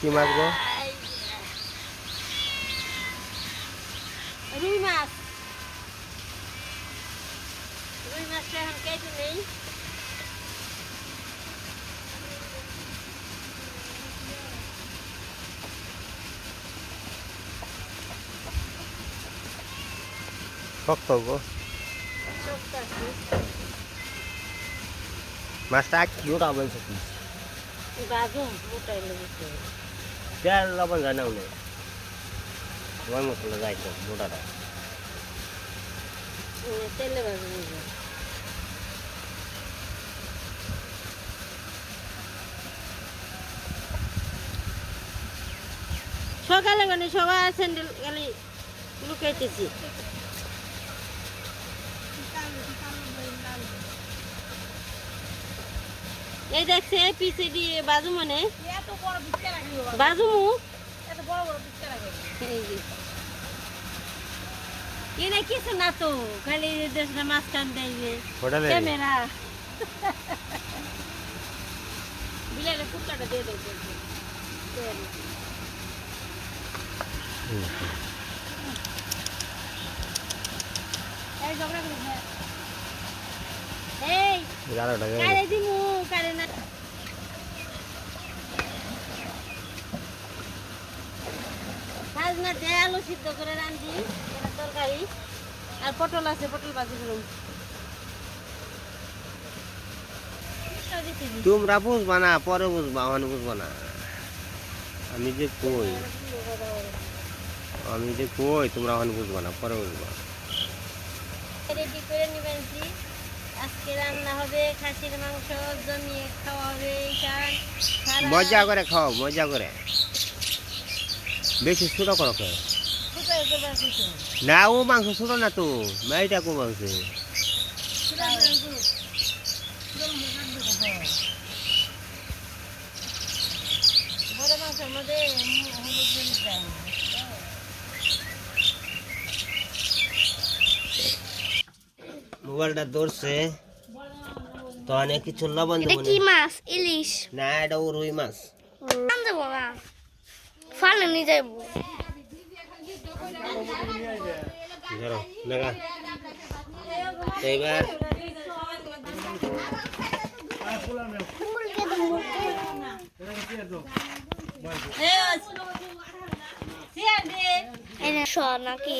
কি মাছ গো রুই মাছ রুই মাছটা এখন কেটে নেই শক্ত গো শক্ত আছে মাছটা কি ওটা বলছে কি গাজম মোটাই লেগেছে তেল লবণ জানাও নেই লবণ মশলা যাইতো মোটাটা। তেলে ভাজা নিয়ে সকালে মানে সবাই স্যান্ডেল খালি লুকাইতেছি এই দেখছে পিছে দিয়ে বাজু মানে। বাজুমু? এই যে। কিছু না তো? খালি দেশটা মাঝখান হোটেলে। ক্যামেরা। বিলালে কুত্তাটা দিয়ে দেবো এই এগারোটা কারে দিমু কারে না দিয়ে আলু সিদ্ধ করে তরকারি। আর পটল আছে পটল ভাজি করুন। তোমরা বুঝবা না পরে বুঝবা আমার বুঝবা না। আমি যে কই? আমি যে কই তোমরা এখন বুঝবা না পরে বুঝবা। রেডি করে নিবেন। আজকে রান্না হবে খাসির মাংস জমিয়ে খাওয়া হবে মজা করে খাও মজা করে। বেশি ছোট করো কে? না। ও মাংস ছোট না তো। মাইটা কো মাংস। মোবাইলটা ধরছে। তো অনেক কিছু লবণ এটা দেবো কি মাছ? ইলিশ। না এটা ও রুই মাছ। না ফালে নিয়ে যাব ধরো লাগা। কি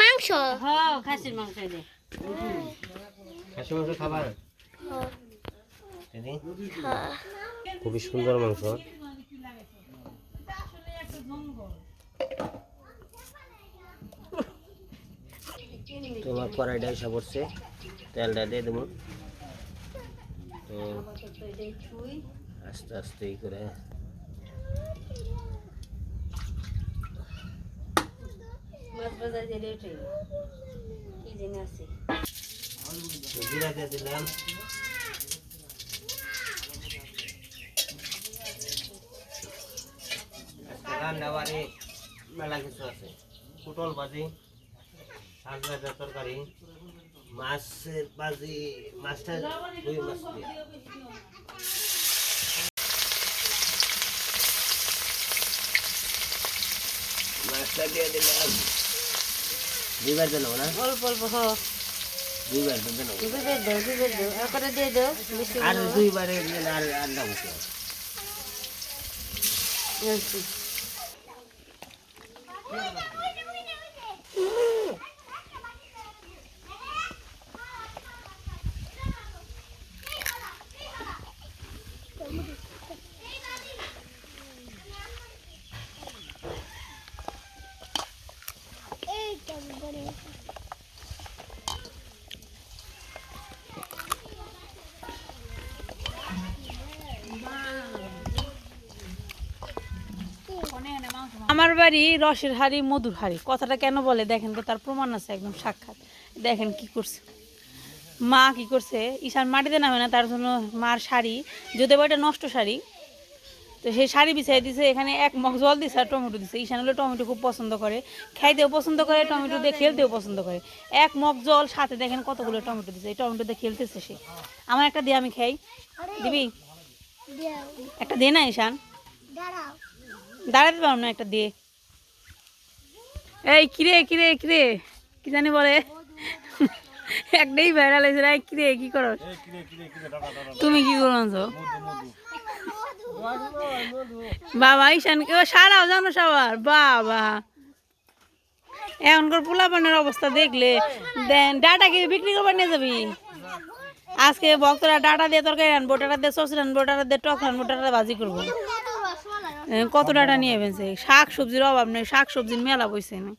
মাংস? হ খাসির মাংস দে। মাংস খাবার? হ্যাঁ। খুবই সুন্দর মাংস। তোমার কড়াইটা এসে পড়ছে তেলটা দিয়ে দেবো তো আস্তে আস্তে ই করে মাছ বাজার দিয়ে রেট কি জানি আছে জিরা দিয়ে দিলাম আজকে রান্না বাড়ি মেলা কিছু আছে পটল ভাজি শাক ভাজা তরকারি মাছের ভাজি মাছটা রুই মাছ দিয়ে। মাছটা দিয়ে দিলাম দুইবার দিল না? অল্প অল্প দুইবার দিল দিয়ে দাও দিয়ে দাও। আর করে দিয়ে দাও আর দুইবারে আর মুখে আচ্ছা। আমার বাড়ি রসের হাড়ি মধুর হাড়ি। কথাটা কেন বলে? দেখেন তো তার প্রমাণ আছে একদম সাক্ষাৎ। দেখেন কি করছে। মা কি করছে? ঈশান মাটিতে নামে না তার জন্য মার শাড়ি যদি বা এটা নষ্ট শাড়ি তো সেই শাড়ি বিছাই দিছে এখানে এক মগ জল দিছে আর টমেটো দিছে। ঈশান হলে টমেটো খুব পছন্দ করে। খাইতেও পছন্দ করে টমেটো দিয়ে খেলতেও পছন্দ করে। এক মগ জল সাথে দেখেন কতগুলো টমেটো দিছে। এই টমেটো দিয়ে খেলতেছে সে। আমার একটা দিয়ে আমি খাই। দিবি? একটা দে না ঈশান। দাঁড়াতে পারো না একটা দিয়ে। এই, কিরে কিরে কিরে, কি জানি বলে? একটাই ভাইরাল হয়েছে রে কিরে, কি করো তুমি কি করছ বাবা, ঈশান, ও সারাও জানো সবার? বাবা। এখনকার পোলাপানের অবস্থা দেখলে, দেন, ডাটা কি বিক্রি করবার নিয়ে যাবি? আজকে ভক্তরা ডাটা দিয়ে তরকারি আনব ডাটা দিয়ে সস আনব ডাটা দিয়ে টক আনব ডাটা ভাজি করব। কত ডাটা নিয়ে এসেছে শাক সবজির অভাব নেই শাক সবজির মেলা বইছে না।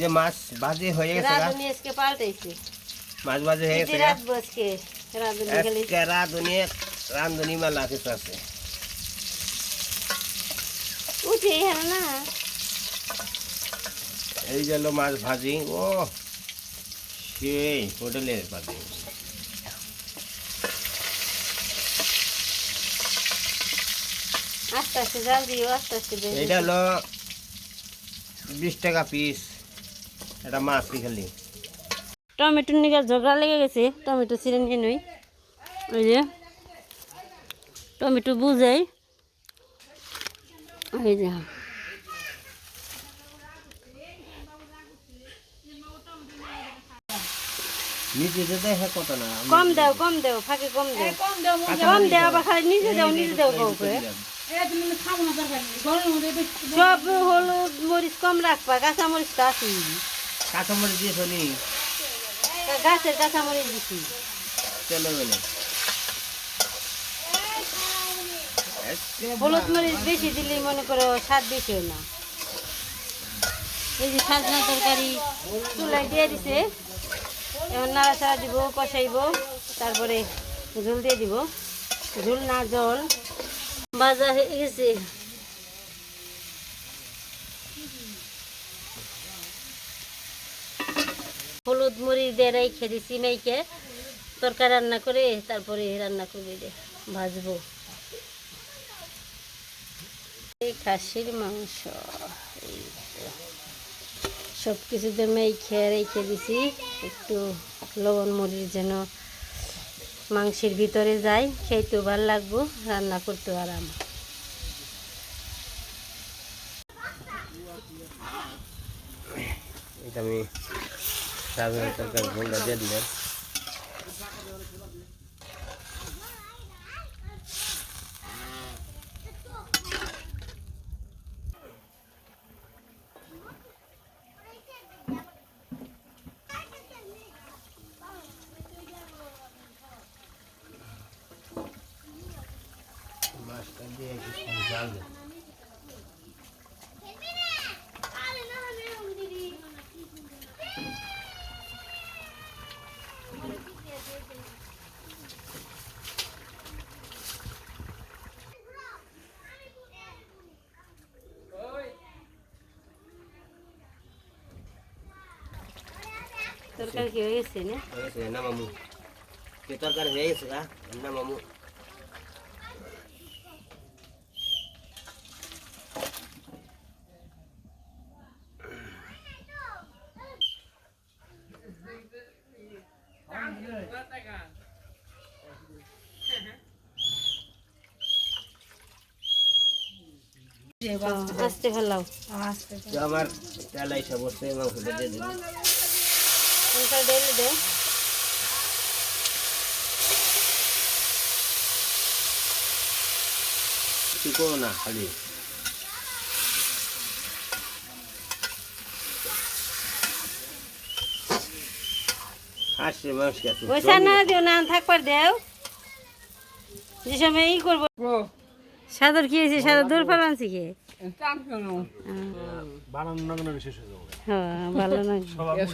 যে মাছ ভাজি হয়ে গেছে রাঁধুনি আজকে পাল্টাইছে। মাছ ভাজি হয়ে গেছে রাত আজকে রাঁধুনি খালি। রাঁধুনি রাঁধুনি মেলা কিছু আছে। উঠে না। এই যে মাছ ভাজি ও সেই হোটেলের ভাজি। আস্তে আস্তে জাল দিও আস্তে আস্তে এইটা হলো বিশ টাকা পিস এটা মাছ খালি। টমেটো নিয়ে ঝগড়া লেগে গেছে টমেটো ছিঁড়ে নিয়ে নই। ওই যে টমেটো বুঝাই। ওই যে। হ্যাঁ কম দাও কম দাও ফাঁকে কম দাও। কম দাও আবার নিজে দাও নিজে দাও কম করে। সব হলুদ মরিচ কম রাখবা কাঁচা মরিচ তো আছে কাঁচামরিচ দিয়ে চলি গাছের কাঁচা মরিচ দিছি। চলো বলে হলুদ মরিচ বেশি দিলেই মনে করো স্বাদ বেশি হয় না। এই যে সাজনা তরকারি চুলায় দিয়ে দিছে। এখন নাড়াচাড়া দিব কষাইব তারপরে ঝোল দিয়ে দিব। ঝোল না জল। ভাজা হয়ে গেছে হলুদ মুড়ি দিয়ে রেখে দিছি মেয়েকে। তরকারি রান্না করে তারপরে রান্না করবে দে ভাজবো। এই খাসির মাংস। সব কিছুতে মেখে রেখে দিছি। একটু লবণ মরিচ যেন মাংসের ভিতরে যায় খেতেও ভালো লাগবো রান্না করতেও আরাম। আমি সাধারণ তরকারি দিয়ে দিলাম মাছটা দিয়ে কিছুক্ষণ জাল দেব তরকারি কি হয়ে গেছে না হয়ে গেছে না মামু কে তরকারি হয়ে গেছে গা না মামু আসতে ভালো তো আমার তেল এসে বসছে মাংসটা দিয়ে দিবি দিও না থাকবার দেও যে সময় ই করব সাদর কি হয়েছে সাদর দূর পালানছি কি হয়ে যাবে। হ্যাঁ ভালো না।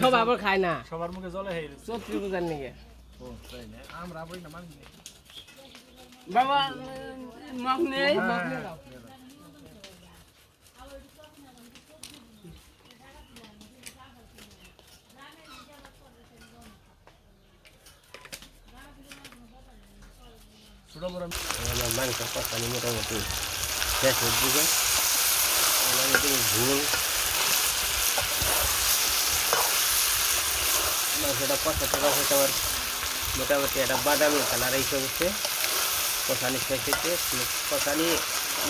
সব আবার খায় না। সবার মুখে জলে হয়ে গেছে। চত্রি পূজার নিকে। আমরা বই না মানি নেই ছোট বড় মাংস কষানি মোটামুটি শেষ হয়ে মোটামুটি ঝোল। মাংসটা কষাতে কষাতে আবার মোটামুটি একটা বাদামি কালার এসে হচ্ছে কষানি শেষ হচ্ছে কষানি,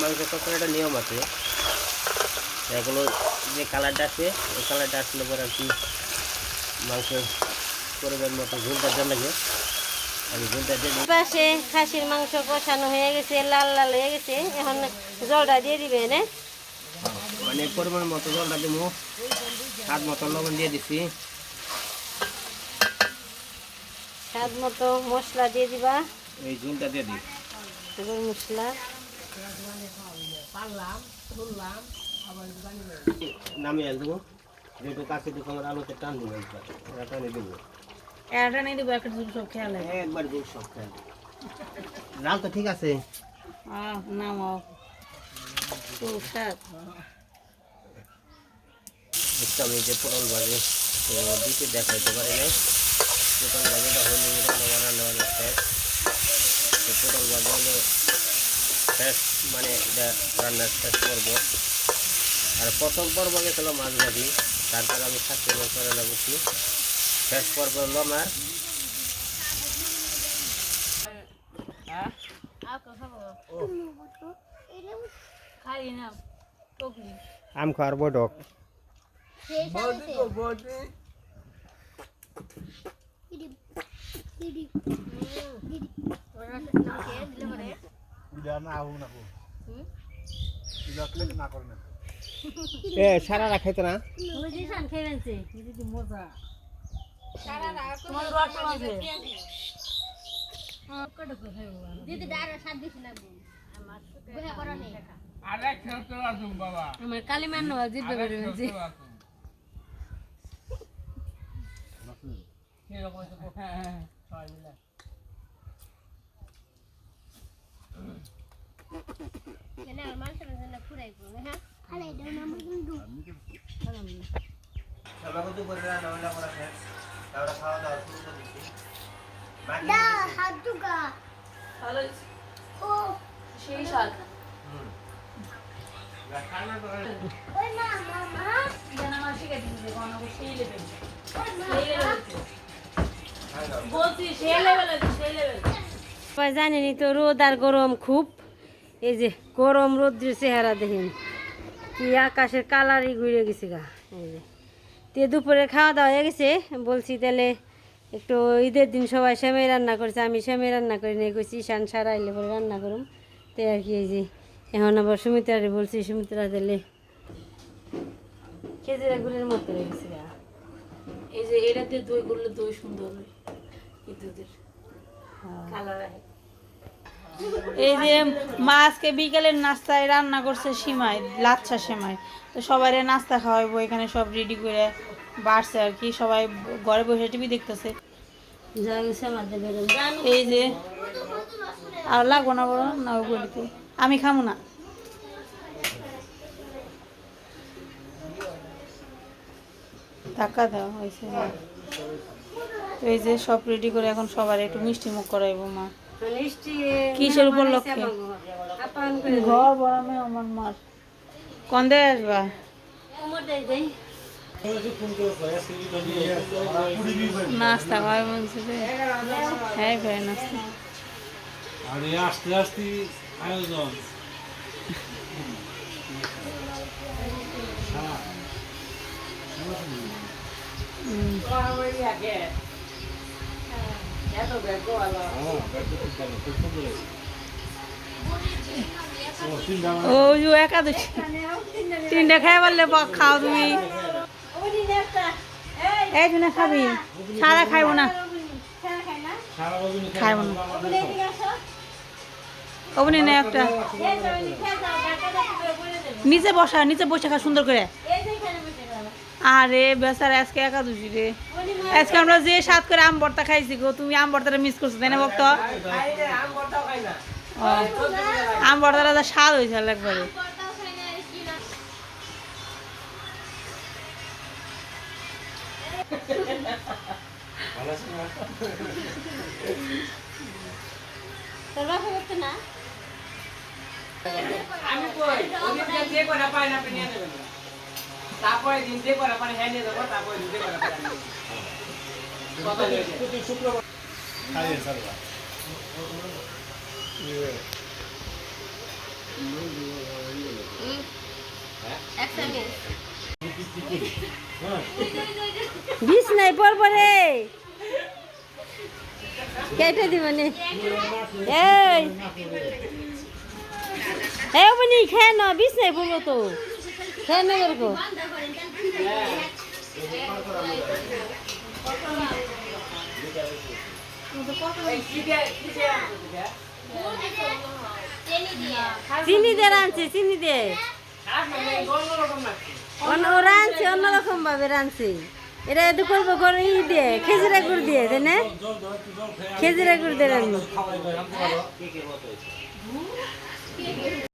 মাংস কষার একটা নিয়ম আছে। এগুলো যে কালারটা আছে, ওই কালারটা আসলে পরে আর কি মাংস পরিমাণ মতো ঝুলটা দেওয়া লাগে। আমি ঝুলটা দিয়ে পাশে খাসির মাংস কষানো হয়ে গেছে, লাল লাল হয়ে গেছে। এখন জলটা দিয়ে দিবে না মানে পরিমাণ মতো জলটা দিব স্বাদ মতো লবণ দিয়ে দিছি। স্বাদ মতো মশলা দিয়ে দিবা। এই ঝুলটা দিয়ে দিই। মশলা। নামিয়ে দেবো যেহেতু কাছে দেখো আমার আলুতে টান দেবো একবার ওরা টানে দেবো। এটা নিয়ে দেবো একটা দুটো সব খেয়াল একবার সব খাই লাল তো ঠিক আছে। নামাও। খুব স্বাদ একটু আমি যে পটল ভাজি দিতে দেখাইতে পারি না পটল ভাজিটা হলে রান্না রান্না বান্না শেষ। পটল ভাজি হলো শেষ মানে এটা রান্নার শেষ পর্ব। আর প্রথম পর্ব গেছিল মাছ ভাজি, তারপর আমি শাস্তি মাছ রান্না করছি শেষ পর্ব হলো আমার খাই না টকলি আম খাওয়ার বডক এ সারা রাখাইতো না মজা তোমার রস আছে আমার কালি মান জিব্বে বের হয়েছে আমাকে তো করে রান্না জানেনি তো রোদ আর গরম খুব এই যে গরম রোদ্রের চেহারা দেখেন কি আকাশের কালারই ঘুরে গেছে গা এই যে তে দুপুরে খাওয়া দাওয়া হয়ে গেছে বলছি তাহলে একটু ঈদের দিন সবাই সেমাই রান্না করছে আমি সেমাই রান্না করি নিয়ে গেছি ঈশান সারা এলে পরে রান্না করুম তাই আর কি এই যে এখন আবার সুমিত্রারে বলছি সুমিত্রা দিলে খেজুরা গুলের মতো হয়ে গেছে এই যে এটাতে দই করলে দই সুন্দর হয় এই দুধের কালার আছে এই যে মা আজকে বিকেলের নাস্তায় রান্না করছে সিমাই লাচ্ছা সেমাই। তো সবাই নাস্তা খাওয়াইবো এখানে সব রেডি করে বাড়ছে আর কি সবাই ঘরে বসে টিভি দেখতেছে। এই যে আর লাগবো না বলো না ওই বলিতে আমি খামো না। টাকা দাও হয়েছে তো এই যে সব রেডি করে এখন সবার একটু মিষ্টি মুখ করাইবো মা। মিষ্টি কিসের উপলক্ষে? আপান করে ঘর বড়ামে আমার মার। কন্দে আসবা। নাস্তা খাওয়াই বলছে হ্যাঁ ভাই নাস্তা। আর আস্তে আস্তে আয়োজন ও একাদশী। তিনটা খাই বললে খাও তুমি। এই জন্য খাবি। সারা খাইবো না। খাইবো না। অবনি না একটা। নিচে বসা নিচে বসে খা সুন্দর করে। আরে বেচারা আজকে একাদশী রে। আজকে আমরা যে সাত করে আম ভর্তা খাইছি গো তুমি আম ভর্তাটা মিস করছ তাই না ভক্ত? ও, আম ভর্তাটা স্বাদ হয়েছে একবারে। তোর বাসা করতে না? আমি কই? ওদিন যে করা পায় না আপনি নিয়ে নেবেন। তারপরে দিন যে করা পারে হ্যাঁ নিয়ে যাব তারপরে দিন যে করা যাব। কথা খাইয়ে সারবা বিষ নাই পর পরে কেটে দিব নে। এই। এই বনি খেয়ে না বিষ নাই বলব তো। খেয়ে না চিনি দিয়ে রাঁধছে, চিনি অন্য ওরা অন্যরকম ভাবে রাঁধছে। এটা এত করব, করে ই দিয়ে খেজুরা গুড় দিয়ে তাই না। খেজুরা গুড় দিয়ে